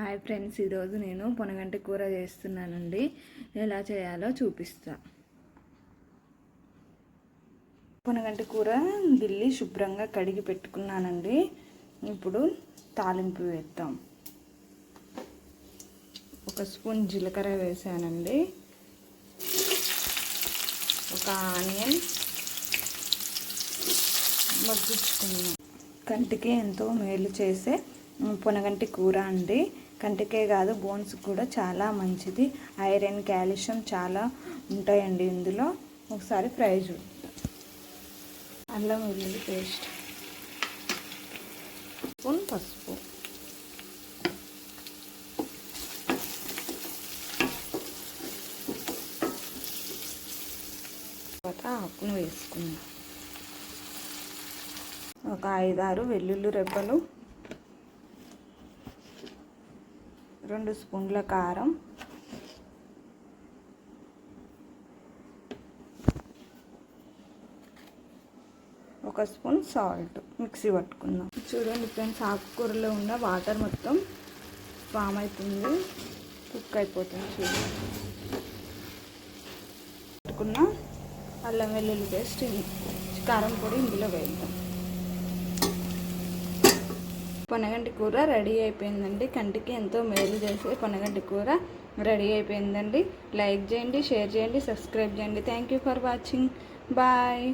Hi friends ఈరోజు నేను పొనగంటి కూర చేస్తున్నానండి. ఎలా చేయాలో చూపిస్తా. పొనగంటి కూర దిల్లి శుభ్రంగా కడిగి పెట్టుకున్నానండి. ఇప్పుడు తాలింపు వేద్దాం. ఒక స్పూన్ జీలకర్ర వేసానండి. ఒక ఆనియన్ మగ్గించుకున్నాం కంటికి ఎంతో మేలు చేసే పొనగంటి కూర అండి. కంటికే కాదు బోన్స్ కూడా చాలా మంచిది. ఐరన్ కాల్షియం చాలా ఉంటాయండి ఇందులో. ఒకసారి ఫ్రై చూద్దాం అల్లం వెల్లుల్లి పేస్ట్. స్పూన్ పసుపు. తర్వాత ఆకును వేసుకుందాం. ఒక ఐదారు వెల్లుల్లి రెబ్బలు. రెండు స్పూన్ల కారం. ఒక స్పూన్ సాల్ట్. మిక్సీ పట్టుకుందాం. చూడండి ఫ్రెండ్స్ ఆకుకూరలో ఉన్న వాటర్ మొత్తం ఫామ్ అవుతుంది. కుక్ అయిపోతుంది చూడండి. పట్టుకున్న అల్లం వెల్లుల్లి పేస్ట్ కారం పొడి ఇందులో వేద్దాం. పొనగంటి కూర రెడీ అయిపోయిందండి. కంటికి ఎంతో మేలు చేసే పొనగంటి కూర రెడీ అయిపోయిందండి. లైక్ చేయండి షేర్ చేయండి సబ్స్క్రైబ్ చేయండి. Thank you for watching. Bye.